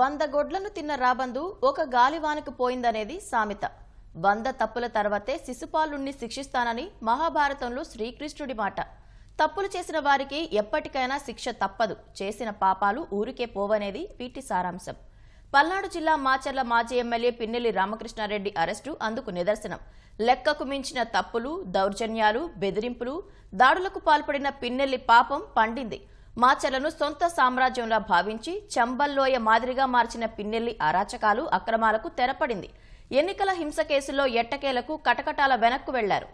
వంద గొడ్లను తిన్న రాబందు ఒక గాలివానకు పోయిందనేది సామెత. వంద తప్పుల తర్వాతే శిశుపాలుణ్ణి శిక్షిస్తానని మహాభారతంలో శ్రీకృష్ణుడి మాట. తప్పులు చేసిన వారికి ఎప్పటికైనా శిక్ష తప్పదు. చేసిన పాపాలు ఊరికే పోవనేది వీటి సారాంశం. పల్నాడు జిల్లా మాచర్ల మాజీ ఎమ్మెల్యే పిన్నెల్లి రామకృష్ణారెడ్డి అరెస్టు అందుకు నిదర్శనం. లెక్కకు మించిన తప్పులు దౌర్జన్యాలు బెదిరింపులు దాడులకు పాల్పడిన పిన్నెల్లి పాపం పండింది. మాచర్లను సొంత సామ్రాజ్యంలా భావించి చంబల్లోయ మాదిరిగా మార్చిన పిన్నెల్లి అరాచకాలు అక్రమాలకు తెరపడింది. ఎన్నికల హింస కేసులో ఎట్టకేలకు కటకటాల వెనక్కు వెళ్ళారు.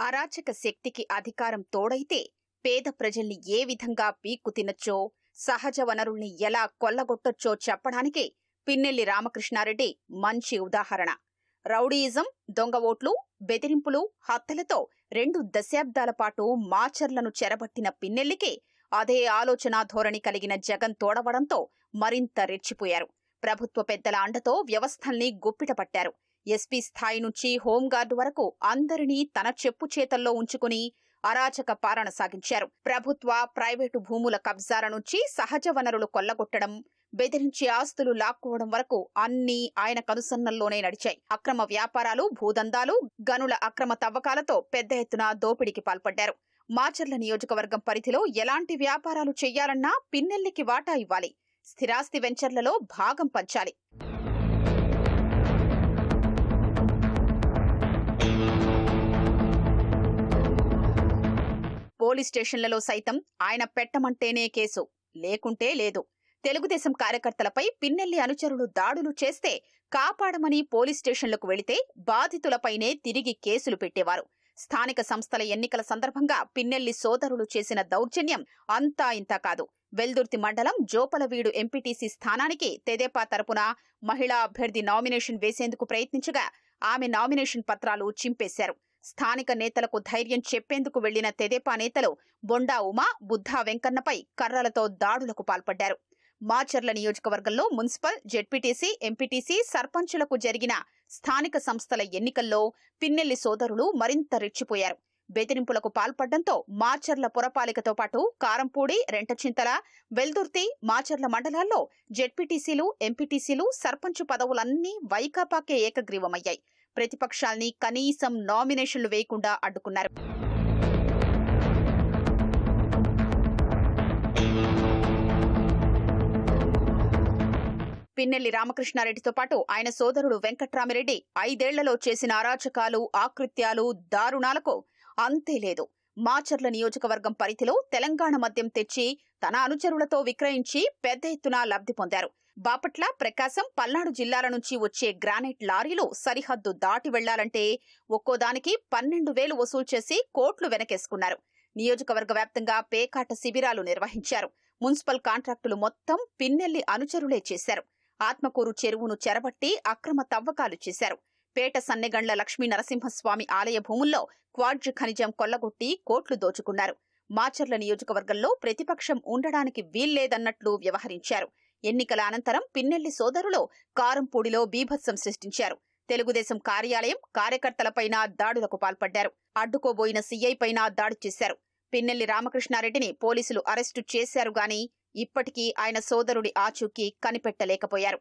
అరాచక శక్తికి అధికారం తోడైతే పేద ప్రజల్ని ఏ విధంగా పీక్కు తినొచ్చో సహజ వనరుల్ని ఎలా కొల్లగొట్టొచ్చో చెప్పడానికి పిన్నెల్లి రామకృష్ణారెడ్డి మంచి ఉదాహరణ. రౌడీయిజం దొంగ ఓట్లు బెదిరింపులు హత్యలతో రెండు దశాబ్దాల పాటు మాచర్లను చెరబట్టిన పిన్నెల్లికి అదే ఆలోచనా ధోరణి కలిగిన జగన్ తోడవడంతో మరింత రెచ్చిపోయారు. ప్రభుత్వ పెద్దల అండతో వ్యవస్థల్ని గుప్పిట పట్టారు ఎస్పీ స్థాయి నుంచి హోంగార్డు వరకు అందరినీ తన చెప్పు చేతల్లో ఉంచుకుని అరాచక పాలన సాగించారు. ప్రభుత్వ ప్రైవేటు భూముల కబ్జాల నుంచి సహజ వనరులు కొల్లగొట్టడం బెదిరించి ఆస్తులు లాక్కోవడం వరకు అన్నీ ఆయన కనుసన్నల్లోనే నడిచాయి. అక్రమ వ్యాపారాలు భూదందాలు గనుల అక్రమ తవ్వకాలతో పెద్ద ఎత్తున దోపిడీకి పాల్పడ్డారు. మాచర్ల నియోజకవర్గం పరిధిలో ఎలాంటి వ్యాపారాలు చెయ్యాలన్నా పిన్నెల్లికి వాటా ఇవ్వాలి. స్థిరాస్తి వెంచర్లలో భాగం పంచాలి. పోలీస్ స్టేషన్లలో సైతం ఆయన పెట్టమంటేనే కేసు. లేకుంటే లేదు. తెలుగుదేశం కార్యకర్తలపై పిన్నెల్లి అనుచరులు దాడులు చేస్తే కాపాడమని పోలీస్ స్టేషన్లకు వెళితే బాధితులపైనే తిరిగి కేసులు పెట్టేవారు. స్థానిక సంస్థల ఎన్నికల సందర్భంగా పిన్నెల్లి సోదరులు చేసిన దౌర్జన్యం అంతా ఇంతా కాదు. వెల్దుర్తి మండలం జోపలవీడు ఎంపీటీసీ స్థానానికి తెదేపా తరపున మహిళా అభ్యర్థి నామినేషన్ వేసేందుకు ప్రయత్నించగా ఆమె నామినేషన్ పత్రాలు చింపేశారు. స్థానిక నేతలకు ధైర్యం చెప్పేందుకు వెళ్ళిన తెదేపా నేతలు బొండా ఉమా బుద్ధా వెంకన్నపై కర్రలతో దాడులకు పాల్పడ్డారు. మాచర్ల నియోజకవర్గంలో మున్సిపల్ జెడ్పీటీసీ ఎంపీటీసీ సర్పంచులకు జరిగిన స్థానిక సంస్థల ఎన్నికల్లో పిన్నెల్లి సోదరులు మరింత రెచ్చిపోయారు. బెదిరింపులకు పాల్పడ్డంతో మాచర్ల పురపాలికతో పాటు కారంపూడి రెంటచింతల వెల్దుర్తి మాచర్ల మండలాల్లో జెడ్పీటీసీలు ఎంపీటీసీలు సర్పంచ్ పదవులన్నీ వైకాపాకే ఏకగ్రీవమయ్యాయి. ప్రతిపక్షాల్ని కనీసం నామినేషన్లు వేయకుండా అడ్డుకున్నారు. పిన్నెల్లి రామకృష్ణారెడ్డితో పాటు ఆయన సోదరుడు వెంకట్రామిరెడ్డి ఐదేళ్ళలో చేసిన అరాచకాలు ఆకృత్యాలు దారుణాలకు అంతే లేదు. మాచర్ల నియోజకవర్గం పరిధిలో తెలంగాణ మద్యం తెచ్చి తన అనుచరులతో విక్రయించి పెద్ద ఎత్తున లబ్ధి పొందారు. బాపట్ల ప్రకాశం పల్నాడు జిల్లాల నుంచి వచ్చే గ్రానైట్ లారీలు సరిహద్దు దాటి వెళ్ళాలంటే ఒక్కోదానికి పన్నెండు వేలు వసూలు చేసి కోట్లు వెనకేసుకున్నారు. నియోజకవర్గ వ్యాప్తంగా పేకాట శిబిరాలు నిర్వహించారు. మున్సిపల్ కాంట్రాక్టులు మొత్తం పిన్నెల్లి అనుచరులే చేశారు. ఆత్మకూరు చెరువును చెరబట్టి అక్రమ తవ్వకాలు చేశారు. పేట సన్నెగండ్ల లక్ష్మీ నరసింహస్వామి ఆలయ భూముల్లో క్వాడ్జ్ ఖనిజం కొల్లగొట్టి కోట్లు దోచుకున్నారు. మాచర్ల నియోజకవర్గంలో ప్రతిపక్షం ఉండడానికి వీల్లేదన్నట్లు వ్యవహరించారు. ఎన్నికల అనంతరం పిన్నెల్లి సోదరులు కారంపూడిలో బీభత్సం సృష్టించారు. తెలుగుదేశం కార్యాలయం కార్యకర్తలపైన దాడులకు పాల్పడ్డారు. అడ్డుకోబోయిన సీఐ పైన దాడి చేశారు. పిన్నెల్లి రామకృష్ణారెడ్డిని పోలీసులు అరెస్టు చేశారు గాని ఇప్పటికీ ఆయన సోదరుడి ఆచూకీ కనిపెట్టలేకపోయారు.